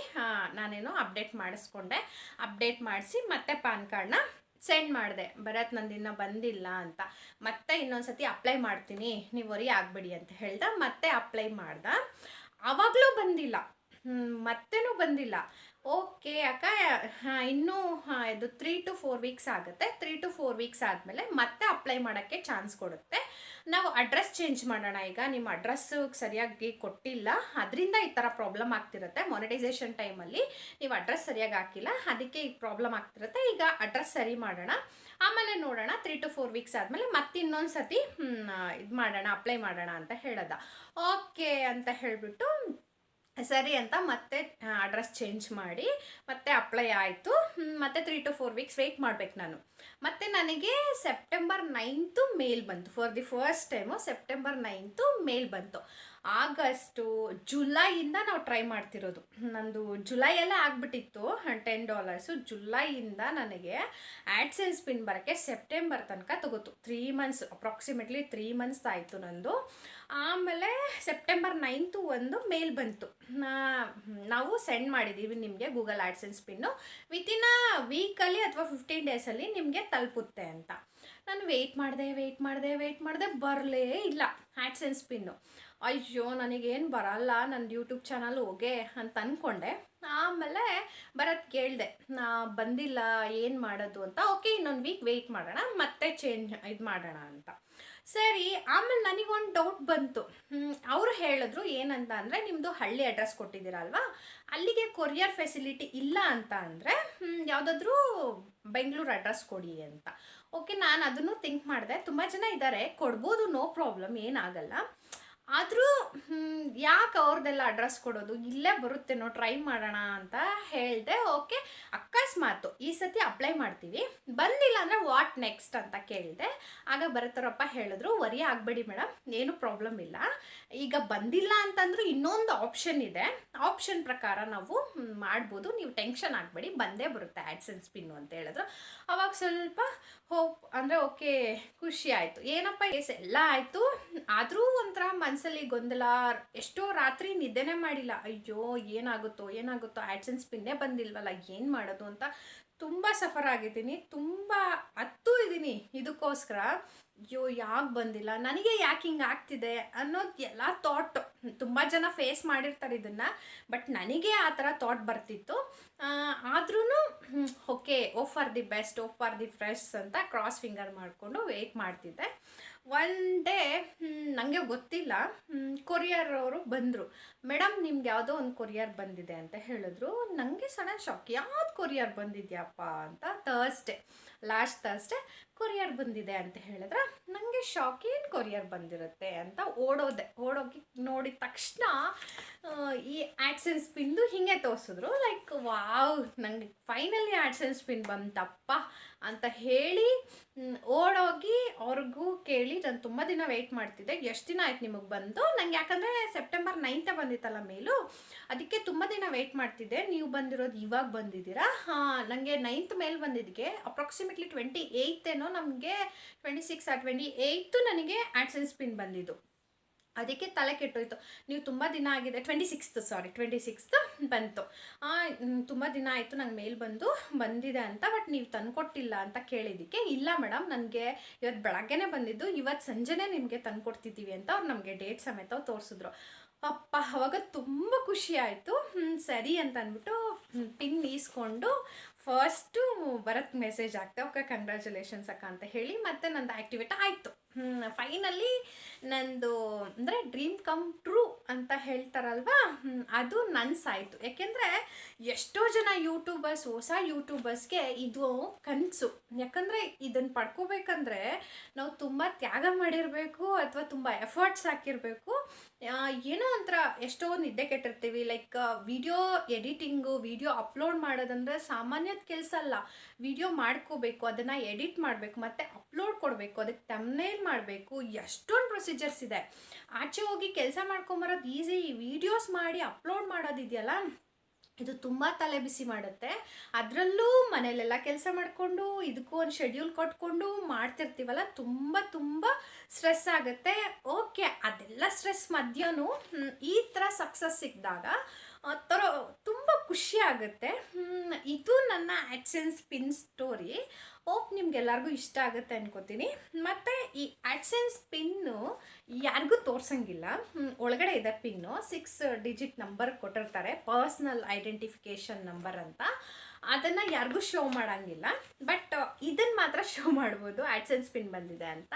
ನಾನೇನೋ ಅಪ್ಡೇಟ್ ಮಾಡಿಸ್ಕೊಂಡೆ. ಅಪ್ಡೇಟ್ ಮಾಡಿಸಿ ಮತ್ತೆ ಪ್ಯಾನ್ ಕಾರ್ಡ್ನ ಸೆಂಡ್ ಮಾಡಿದೆ, ಭರತ್ ನಂದಿನ್ನ ಬಂದಿಲ್ಲ ಅಂತ. ಮತ್ತೆ ಇನ್ನೊಂದ್ಸತಿ ಅಪ್ಲೈ ಮಾಡ್ತೀನಿ, ನೀವು ವರಿ ಆಗಬೇಡಿ ಅಂತ ಹೇಳ್ದ. ಮತ್ತೆ ಅಪ್ಲೈ ಮಾಡ್ದ. ಆವಾಗಲೂ ಬಂದಿಲ್ಲ. ಮತ್ತೇನೂ ಬಂದಿಲ್ಲ. ಓಕೆ, ಅಕ್ಕ ಇನ್ನೂ ಇದು ತ್ರೀ ಟು ಫೋರ್ ವೀಕ್ಸ್ ಆಗುತ್ತೆ. ತ್ರೀ ಟು ಫೋರ್ ವೀಕ್ಸ್ ಆದಮೇಲೆ ಮತ್ತೆ ಅಪ್ಲೈ ಮಾಡೋಕ್ಕೆ ಚಾನ್ಸ್ ಕೊಡುತ್ತೆ. ನಾವು ಅಡ್ರೆಸ್ ಚೇಂಜ್ ಮಾಡೋಣ. ಈಗ ನಿಮ್ಮ ಅಡ್ರೆಸ್ ಸರಿಯಾಗಿ ಕೊಟ್ಟಿಲ್ಲ. ಅದರಿಂದ ಈ ಥರ ಪ್ರಾಬ್ಲಮ್ ಆಗ್ತಿರುತ್ತೆ. ಮೊನಿಟೈಸೇಷನ್ ಟೈಮಲ್ಲಿ ನೀವು ಅಡ್ರೆಸ್ ಸರಿಯಾಗಿ ಹಾಕಿಲ್ಲ. ಅದಕ್ಕೆ ಈಗ ಪ್ರಾಬ್ಲಮ್ ಆಗ್ತಿರುತ್ತೆ. ಈಗ ಅಡ್ರೆಸ್ ಸರಿ ಮಾಡೋಣ. ಆಮೇಲೆ ನೋಡೋಣ. ತ್ರೀ ಟು ಫೋರ್ ವೀಕ್ಸ್ ಆದಮೇಲೆ ಮತ್ತೆ ಇನ್ನೊಂದು ಸತಿ ಇದು ಮಾಡೋಣ ಅಪ್ಲೈ ಮಾಡೋಣ ಅಂತ ಹೇಳೋದ. ಓಕೆ ಅಂತ ಹೇಳಿಬಿಟ್ಟು ಸರಿ ಅಂತ ಮತ್ತೆ ಅಡ್ರೆಸ್ ಚೇಂಜ್ ಮಾಡಿ, ಮತ್ತೆ ಅಪ್ಲೈ ಆಯಿತು. ಮತ್ತೆ three to four weeks wait ಮಾಡ್ಬೇಕು ನಾನು. ಮತ್ತೆ ನನಗೆ ಸೆಪ್ಟೆಂಬರ್ ನೈನ್ತು ಮೇಲ್ ಬಂತು. For the first time September ninth mail ಬಂತು. ಆಗಸ್ಟು ಜುಲೈಯಿಂದ ನಾವು ಟ್ರೈ ಮಾಡ್ತಿರೋದು. ನಂದು ಜುಲೈಯಲ್ಲೇ ಆಗಿಬಿಟ್ಟಿತ್ತು ಟೆನ್ ಡಾಲರ್ಸು ಜುಲೈಯಿಂದ ನನಗೆ ಆ್ಯಡ್ಸೆನ್ಸ್ ಪಿನ್ ಬರೋಕ್ಕೆ ಸೆಪ್ಟೆಂಬರ್ ತನಕ ತಗೋತು. Three months approximately three months ಆಯಿತು ನಂದು. ಆಮೇಲೆ ಸೆಪ್ಟೆಂಬರ್ ನೈನ್ತು ಒಂದು ಮೇಲ್ ಬಂತು. ನಾವು ಸೆಂಡ್ ಮಾಡಿದ್ದೀವಿ ನಿಮಗೆ Google AdSense PIN within a ವೀಕಲ್ಲಿ ಅಥವಾ ಫಿಫ್ಟೀನ್ ಡೇಸಲ್ಲಿ ನಿಮಗೆ ತಲುಪುತ್ತೆ ಅಂತ. ನಾನು ವೆಯ್ಟ್ ಮಾಡಿದೆ ವೆಯ್ಟ್ ಮಾಡಿದೆ ವೆಯ್ಟ್ ಮಾಡಿದೆ ಬರಲೇ ಇಲ್ಲ ಆಡ್ಸೆನ್ಸ್ ಪಿನ್ನು ಅಯ್ಯೋ, ನನಗೇನು ಬರಲ್ಲ ನನ್ನ ಯೂಟ್ಯೂಬ್ ಚಾನಲ್ ಹೋಗೆ ಅಂತ ಅಂದ್ಕೊಂಡೆ ಆಮೇಲೆ ಬರೋದು ಕೇಳಿದೆ, ನಾ ಬಂದಿಲ್ಲ, ಏನು ಮಾಡೋದು ಅಂತ. ಓಕೆ ಇನ್ನೊಂದು ವೀಕ್ ವೆಯ್ಟ್ ಮಾಡೋಣ, ಮತ್ತೆ ಚೇಂಜ್ ಇದು ಮಾಡೋಣ ಅಂತ. ಸರಿ, ಆಮೇಲೆ ನನಗೊಂದು ಡೌಟ್ ಬಂತು. ಅವರು ಹೇಳಿದ್ರು ಏನಂತ ಅಂದರೆ ನಿಮ್ಮದು ಹಳ್ಳಿ ಅಡ್ರೆಸ್ ಕೊಟ್ಟಿದ್ದೀರಲ್ವಾ? ಅಲ್ಲಿಗೆ ಕೊರಿಯರ್ ಫೆಸಿಲಿಟಿ ಇಲ್ಲ ಅಂತ ಅಂದರೆ ಯಾವುದಾದ್ರೂ ಬೆಂಗಳೂರು ಅಡ್ರೆಸ್ ಕೊಡಿ ಅಂತ. ಓಕೆ ನಾನು ಅದನ್ನು ಥಿಂಕ್ ಮಾಡಿದೆ. ತುಂಬ ಜನ ಇದ್ದಾರೆ ಕೊಡ್ಬೋದು ನೋ ಪ್ರಾಬ್ಲಮ್ ಏನಾಗಲ್ಲ. ಆದರೂ ಯಾಕೆ ಅವ್ರದ್ದೆಲ್ಲ ಅಡ್ರೆಸ್ ಕೊಡೋದು? ಇಲ್ಲೇ ಬರುತ್ತೆ ನೋ ಟ್ರೈ ಮಾಡೋಣ ಅಂತ ಹೇಳಿದೆ, ಓಕೆ, ಅಕಸ್ಮಾತು ಈ ಸತಿ ಅಪ್ಲೈ ಮಾಡ್ತೀವಿ. ಬಂದಿಲ್ಲ ಅಂದರೆ ವಾಟ್ ನೆಕ್ಸ್ಟ್ ಅಂತ ಕೇಳಿದೆ. ಆಗ ಬರತ್ತಾರಪ್ಪ ಹೇಳಿದ್ರು, ವರಿ ಆಗಬೇಡಿ ಮೇಡಮ್ ಏನು ಪ್ರಾಬ್ಲಮ್ ಇಲ್ಲ. ಈಗ ಬಂದಿಲ್ಲ ಅಂತಂದ್ರೂ ಇನ್ನೊಂದು ಆಪ್ಷನ್ ಇದೆ. ಆಪ್ಷನ್ ಪ್ರಕಾರ ನಾವು ಮಾಡ್ಬೋದು. ನೀವು ಟೆನ್ಷನ್ ಆಗಬೇಡಿ, ಬಂದೇ ಬರುತ್ತೆ ಆ್ಯಡ್ಸೆನ್ಸ್ ಪಿನ್ನು ಅಂತ ಹೇಳಿದ್ರು. ಅವಾಗ ಸ್ವಲ್ಪ ಹೋಪ್ ಅಂದರೆ, ಓಕೆ, ಖುಷಿ ಆಯಿತು. ಏನಪ್ಪ ಎಲ್ಲ ಆಯಿತು. ಆದರೂ ಒಂಥರ ಮನಸ್ಸಲ್ಲಿ ಗೊಂದಲ, ಎಷ್ಟೋ ರಾತ್ರಿ ನಿದ್ದೆನೇ ಮಾಡಿಲ್ಲ. ಅಯ್ಯೋ, ಏನಾಗುತ್ತೋ ಏನಾಗುತ್ತೋ ಆಡ್ಸೆನ್ಸ್ ಪಿನ್ನೇ ಬಂದಿಲ್ವಲ್ಲ, ಏನು ಮಾಡೋದು ಅಂತ ತುಂಬ ಸಫರ್ ಆಗಿದ್ದೀನಿ, ತುಂಬ ಹತ್ತು ಇದ್ದೀನಿ. ಇದಕ್ಕೋಸ್ಕರ, ಅಯ್ಯೋ, ಯಾಕೆ ಬಂದಿಲ್ಲ, ನನಗೆ ಯಾಕೆ ಹಿಂಗೆ ಆಗ್ತಿದೆ ಅನ್ನೋದು ಎಲ್ಲ ಥಾಟ್ ತುಂಬ ಜನ ಫೇಸ್ ಮಾಡಿರ್ತಾರೆ ಇದನ್ನು ಬಟ್ ನನಗೆ ಆ ಥರ ಥಾಟ್ ಬರ್ತಿತ್ತು. ಆದ್ರೂ okay oh for the best oh for the fresh ಅಂತ ಕ್ರಾಸ್ ಫಿಂಗರ್ ಮಾಡಿಕೊಂಡು ವೇಟ್ ಮಾಡ್ತಿದ್ದೆ. ಒನ್ ಡೇ ನನಗೆ ಗೊತ್ತಿಲ್ಲ. ಕೊರಿಯರ್ ಅವರು ಬಂದರು. ಮೇಡಮ್ ನಿಮ್ಗೆ ಯಾವುದೋ ಒಂದು ಕೊರಿಯರ್ ಬಂದಿದೆ ಅಂತ ಹೇಳಿದ್ರು. ನನಗೆ ಸಡನ್ ಶಾಕ್ ಯಾವ್ದು ಕೊರಿಯರ್ ಬಂದಿದ್ಯಪ್ಪ ಅಂತ ಥರ್ಸ್ಡೇ ಲಾಸ್ಟ್ ಥರ್ಸ್ಡೇ ಕೊರಿಯರ್ ಬಂದಿದೆ ಅಂತ ಹೇಳಿದ್ರೆ ನನಗೆ ಶಾಕ್ ಏನು ಕೊರಿಯರ್ ಬಂದಿರುತ್ತೆ? ಅಂತ ಓಡೋದೆ. ಓಡೋಗಿ ನೋಡಿದ ತಕ್ಷಣ ಈ ಆ್ಯಡ್ಸೆನ್ಸ್ ಪಿನ್ದು ಹಿಂಗೆ ತೋರಿಸಿದ್ರು. ಲೈಕ್ ವಾವ್ ನನಗೆ ಫೈನಲಿ ಆ್ಯಡ್ಸೆನ್ಸ್ ಪಿನ್ ಬಂತಪ್ಪ ಅಂತ ಹೇಳಿ ಓಡೋಗಿ ಅವ್ರಿಗೂ ಕೇಳಿ ನಾನು ತುಂಬ ದಿನ ವೆಯ್ಟ್ ಮಾಡ್ತಿದ್ದೆ. ಎಷ್ಟು ದಿನ ಆಯ್ತು ನಿಮಗೆ ಬಂದು? ನಂಗೆ ಯಾಕಂದರೆ ಸೆಪ್ಟೆಂಬರ್ ನೈನ್ತೇ ಬಂದಿತ್ತಲ್ಲ ಮೇಲು. ಅದಕ್ಕೆ ತುಂಬ ದಿನ ವೆಯ್ಟ್ ಮಾಡ್ತಿದ್ದೆ. ನೀವು ಬಂದಿರೋದು ಇವಾಗ ಬಂದಿದ್ದೀರಾ? ಹಾಂ ನನಗೆ ನೈನ್ತ್ ಮೇಲೆ ಬಂದಿದ್ದಕ್ಕೆ ಅಪ್ರಾಕ್ಸಿಮೇಟ್ಲಿ ಟ್ವೆಂಟಿ ಏಯ್ತೇನೋ ನಮಗೆ ಟ್ವೆಂಟಿ ಸಿಕ್ಸ್ ಆ ಟ್ವೆಂಟಿ ಏಯ್ತು ನನಗೆ ಆ್ಯಡ್ಸೆನ್ಸ್ ಪಿನ್ ಬಂದಿದ್ದು. ಅದಕ್ಕೆ ತಲೆ ಕೆಟ್ಟೋಯ್ತು. ನೀವು ತುಂಬ ದಿನ ಆಗಿದೆ twenty sixth sorry twenty sixth ಬಂತು ತುಂಬ ದಿನ ಆಯಿತು, ನಂಗೆ ಮೇಲ್ ಬಂದು ಬಂದಿದೆ ಅಂತ ಬಟ್ ನೀವು ತಂದುಕೊಟ್ಟಿಲ್ಲ ಅಂತ ಕೇಳಿದ್ದಕ್ಕೆ ಇಲ್ಲ ಮೇಡಮ್, ನನಗೆ ಇವತ್ತು ಬೆಳಗ್ಗೆನೇ ಬಂದಿದ್ದು ಇವತ್ತು ಸಂಜೆನೇ ನಿಮಗೆ ತಂದ್ಕೊಡ್ತಿದ್ದೀವಿ ಅಂತ ಅವ್ರು ನಮಗೆ ಡೇಟ್ ಸಮೇತ ತೋರಿಸಿದ್ರು. ಅಪ್ಪ, ಅವಾಗ ತುಂಬ ಖುಷಿ ಆಯಿತು. ಸರಿ ಅಂತ ಅಂದ್ಬಿಟ್ಟು ಪಿನ್ ಈಸ್ಕೊಂಡು ಫಸ್ಟು ಬರತ್ ಮೆಸೇಜ್ ಆಗ್ತಾ ಓಕೆ ಕಂಗ್ರ್ಯಾಚುಲೇಷನ್ಸ್ ಅಕ್ಕ ಅಂತ ಹೇಳಿ ಮತ್ತೆ ನಂದು ಆ್ಯಕ್ಟಿವೇಟ್ ಆಯಿತು. ಫೈನಲಿ ನಂದು ಅಂದರೆ ಡ್ರೀಮ್ ಕಮ್ ಟ್ರೂ ಅಂತ ಹೇಳ್ತಾರಲ್ವಾ? ಅದು ನನ್ಸಾಯಿತು ಯಾಕೆಂದರೆ ಎಷ್ಟೋ ಜನ ಯೂಟ್ಯೂಬರ್ಸ್ ಹೊಸ ಯೂಟ್ಯೂಬರ್ಸ್ಗೆ ಇದು ಕನಸು. ಯಾಕಂದರೆ ಇದನ್ನು ಪಡ್ಕೋಬೇಕಂದ್ರೆ ನಾವು ತುಂಬ ತ್ಯಾಗ ಮಾಡಿರಬೇಕು ಅಥವಾ ತುಂಬ ಎಫರ್ಟ್ಸ್ ಹಾಕಿರಬೇಕು. ಏನೋ ಒಂಥರ ಎಷ್ಟೋ ನಿದ್ದೆ ಕೆಟ್ಟಿರ್ತೀವಿ. Like video editing video upload ಮಾಡೋದಂದ್ರೆ ಸಾಮಾನ್ಯದ ಕೆಲಸ ಅಲ್ಲ. ವಿಡಿಯೋ ಮಾಡ್ಕೋಬೇಕು, ಅದನ್ನು ಎಡಿಟ್ ಮಾಡಬೇಕು, ಮತ್ತು ಅಪ್ಲೋಡ್ ಕೊಡಬೇಕು. ಅದಕ್ಕೆ ತಮ್ನೇಲ್ ಮಾಡಬೇಕು, ಎಷ್ಟೊಂದು ಪ್ರೊಸೀಜರ್ಸ್ ಇದೆ. ಆಚೆ ಹೋಗಿ ಕೆಲಸ ಮಾಡ್ಕೊಂಬರೋದು ಈಸಿ ವಿಡಿಯೋಸ್ ಮಾಡಿ ಅಪ್ಲೋಡ್ ಮಾಡೋದಿದೆಯಲ್ಲ? ಇದು ತುಂಬ ತಲೆ ಬಿಸಿ ಮಾಡುತ್ತೆ. ಅದರಲ್ಲೂ ಮನೇಲೆಲ್ಲ ಕೆಲಸ ಮಾಡಿಕೊಂಡು, ಇದಕ್ಕೂ ಒಂದು ಶೆಡ್ಯೂಲ್ ಕೊಟ್ಕೊಂಡು ಮಾಡ್ತಿರ್ತೀವಲ್ಲ, ತುಂಬ ತುಂಬ ಸ್ಟ್ರೆಸ್ ಆಗುತ್ತೆ. ಓಕೆ ಅದೆಲ್ಲ ಸ್ಟ್ರೆಸ್ ಮಧ್ಯನೂ ಈ ಥರ ಸಕ್ಸಸ್ ಸಿಕ್ಕಿದಾಗ ಥರ ತುಂಬ ಖುಷಿ ಆಗುತ್ತೆ. ಇದು ನನ್ನ ಆ್ಯಡ್ಸೆನ್ಸ್ ಪಿನ್ ಸ್ಟೋರಿ ಹೋಪ್ ನಿಮ್ಗೆಲ್ಲರಿಗೂ ಇಷ್ಟ ಆಗುತ್ತೆ ಅನ್ಕೋತೀನಿ. ಮತ್ತು ಈ ಆಡ್ಸೆನ್ಸ್ ಪಿನ್ನು ಯಾರಿಗೂ ತೋರ್ಸಂಗಿಲ್ಲ. ಒಳಗಡೆ ಇದೆ ಪಿನ್ನು. ಸಿಕ್ಸ್ ಡಿಜಿಟ್ ನಂಬರ್ ಕೊಟ್ಟಿರ್ತಾರೆ. ಪರ್ಸ್ನಲ್ ಐಡೆಂಟಿಫಿಕೇಷನ್ ನಂಬರ್ ಅಂತ. ಅದನ್ನು ಯಾರಿಗೂ ಶೋ ಮಾಡೋಂಗಿಲ್ಲ. ಬಟ್ ಇದನ್ನು ಮಾತ್ರ ಶೋ ಮಾಡ್ಬೋದು. ಆಡ್ಸೆನ್ಸ್ ಪಿನ್ ಬಂದಿದೆ ಅಂತ.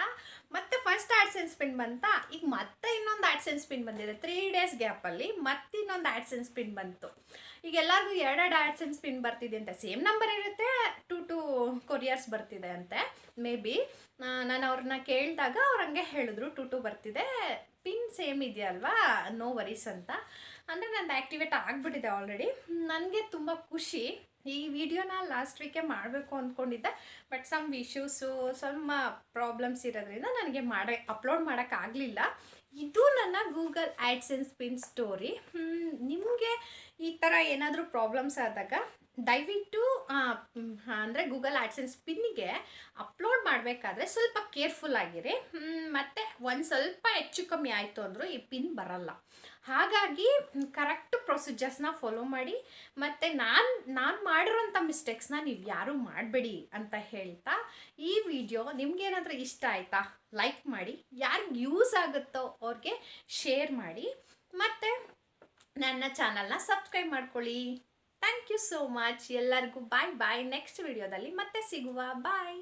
ಮತ್ತೆ ಫಸ್ಟ್ ಆಡ್ಸೆನ್ಸ್ ಪಿನ್ ಬಂತ. ಈಗ ಮತ್ತೆ ಇನ್ನೊಂದು ಆಡ್ಸೆನ್ಸ್ ಪಿನ್ ಬಂದಿದೆ. ತ್ರೀ ಡೇಸ್ ಗ್ಯಾಪಲ್ಲಿ ಮತ್ತೆ ಇನ್ನೊಂದು ಆಡ್ಸೆನ್ಸ್ ಪಿನ್ ಬಂತು. ಈಗ ಎಲ್ಲರಿಗೂ ಎರಡೆರಡು ಆಡ್ಸೆನ್ಸ್ ಪಿನ್ ಬರ್ತಿದೆ ಅಂತ. ಸೇಮ್ ನಂಬರ್ ಇರುತ್ತೆ. ಟು ಕೊರಿಯರ್ಸ್ ಬರ್ತಿದೆ ಅಂತೆ, ಮೇ ಬಿ. ನಾನು ಅವ್ರನ್ನ ಕೇಳಿದಾಗ ಅವ್ರು ಹಂಗೆ ಹೇಳಿದ್ರು, ಟು ಟು ಬರ್ತಿದೆ, ಪಿನ್ ಸೇಮ್ ಇದೆಯಲ್ವಾ, ನೋ ವರೀಸ್ ಅಂತ. ಅಂದರೆ ನಂದು ಆ್ಯಕ್ಟಿವೇಟ್ ಆಗಿಬಿಟ್ಟಿದೆ ಆಲ್ರೆಡಿ ನನಗೆ ತುಂಬ ಖುಷಿ. ಈ ವಿಡಿಯೋನ ಲಾಸ್ಟ್ ವೀಕೆ ಮಾಡಬೇಕು ಅಂದ್ಕೊಂಡಿದ್ದೆ ಬಟ್ ಸಮ್ ಇಶ್ಯೂಸು ಸ್ವಲ್ಪ ಪ್ರಾಬ್ಲಮ್ಸ್ ಇರೋದ್ರಿಂದ ನನಗೆ ಮಾಡೇ ಅಪ್ಲೋಡ್ ಮಾಡೋಕ್ಕಾಗಲಿಲ್ಲ ಇದು ನನ್ನ ಗೂಗಲ್ ಆ್ಯಡ್ಸೆನ್ಸ್ ಪಿನ್ ಸ್ಟೋರಿ. ನಿಮಗೆ ಈ ಥರ ಏನಾದರೂ ಪ್ರಾಬ್ಲಮ್ಸ್ ಆದಾಗ ದಯವಿಟ್ಟು ಅಂದರೆ ಗೂಗಲ್ ಆ್ಯಡ್ಸೆನ್ಸ್ ಪಿನ್ನಿಗೆ ಅಪ್ಲೋಡ್ ಮಾಡಬೇಕಾದ್ರೆ ಸ್ವಲ್ಪ ಕೇರ್ಫುಲ್ ಆಗಿರಿ. ಮತ್ತು ಒಂದು ಸ್ವಲ್ಪ ಹೆಚ್ಚು ಕಮ್ಮಿ ಆಯಿತು ಅಂದರೂ ಈ ಪಿನ್ ಬರಲ್ಲ. ಹಾಗಾಗಿ ಕರೆಕ್ಟ್ ಪ್ರೊಸೀಜರ್ಸ್ನ ಫಾಲೋ ಮಾಡಿ, ಮತ್ತು ನಾನು ನಾನು ಮಾಡಿರೋಂಥ ಮಿಸ್ಟೇಕ್ಸ್ನ ನೀವು ಯಾರೂ ಮಾಡಬೇಡಿ ಅಂತ ಹೇಳ್ತಾ ಈ ವಿಡಿಯೋ ನಿಮಗೇನಾದರೂ ಇಷ್ಟ ಆಯಿತಾ ಲೈಕ್ ಮಾಡಿ, ಯಾರಿಗೆ ಯೂಸ್ ಆಗುತ್ತೋ ಅವ್ರಿಗೆ ಶೇರ್ ಮಾಡಿ, ಮತ್ತು ನನ್ನ ಚಾನಲ್ನ ಸಬ್ಸ್ಕ್ರೈಬ್ ಮಾಡ್ಕೊಳ್ಳಿ. ಥ್ಯಾಂಕ್ ಯು ಸೋ ಮಚ್ ಎಲ್ಲರಿಗೂ ಬಾಯ್ ಬಾಯ್ ನೆಕ್ಸ್ಟ್ ವಿಡಿಯೋದಲ್ಲಿ ಮತ್ತೆ ಸಿಗುವ. ಬಾಯ್